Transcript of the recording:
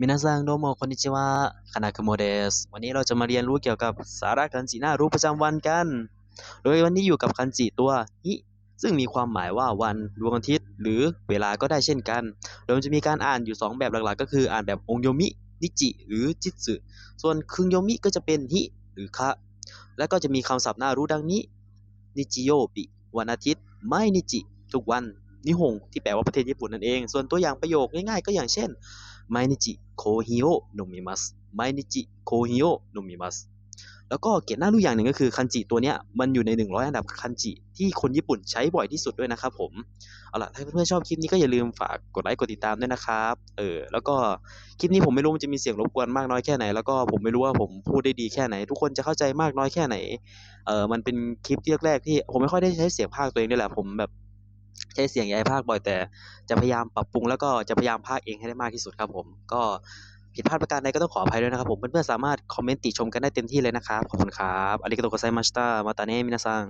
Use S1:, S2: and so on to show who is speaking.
S1: มินาซังโดโมคอนนิชิวะคานาคุโมเดส วันนี้เราจะมาเรียนรู้เกี่ยวกับสาระคันจิน่ารู้ประจำวันกัน โดยวันนี้อยู่กับคันจิตัวฮิซึ่งมีความหมายว่าวันดวงอาทิตย์ หรือเวลาก็ได้เช่นกัน โดยจะมีการอ่านอยู่ 2 แบบหลักๆ ก็คืออ่านแบบองโยมิ นิจิ หรือจิตสึส่วนคึงโยมิก็จะเป็นฮิหรือคะแล้วก็จะมีคำศัพท์น่ารู้ดังนี้ นิจิโยบิวันอาทิตย์ ไม่นิจิ ทุกวัน นิฮงที่แปลว่าประเทศญี่ปุ่นนั่นเอง ส่วนตัวอย่างประโยคง่ายๆ ก็อย่างเช่นไมนิจิโคฮิโอโนมิมัสไมนิจิโคฮิโอโนมิมัสแล้วก็เกียรติหน้ารู้อย่างหนึ่งก็คือคันจิตัวเนี้ยมันอยู่ใน 100 อันดับคันจิที่คนญี่ปุ่นใช้บ่อยที่สุดด้วยนะครับผม เอาล่ะ ถ้าเพื่อนๆชอบคลิปนี้ก็อย่าลืมฝากกดไลค์กดติดตามด้วยนะครับ เออ แล้วก็คลิปนี้ผมไม่รู้มันจะมีเสียงรบกวนมากน้อยแค่ไหน แล้วก็ผมไม่รู้ว่าผมพูดได้ดีแค่ไหน ทุกคนจะเข้าใจมากน้อยแค่ไหน เออมันเป็นคลิปที่แรกๆที่ผมไม่ค่อยได้ใช้เสียงภาคตัวเองด้วยแหละผมแบบ ใช้เสียงยายภาคบ่อยแต่จะพยายามปรับปรุงแล้วก็จะพยายามภาคเองให้ได้มากที่สุดครับผม ก็ผิดพลาดประการใดก็ต้องขออภัยด้วยนะครับผม เพื่อนๆสามารถคอมเมนต์ติชมกันได้เต็มที่เลยนะครับ ขอบคุณครับอาริกาโตโกไซมาสตามาตาเนะมินาซัง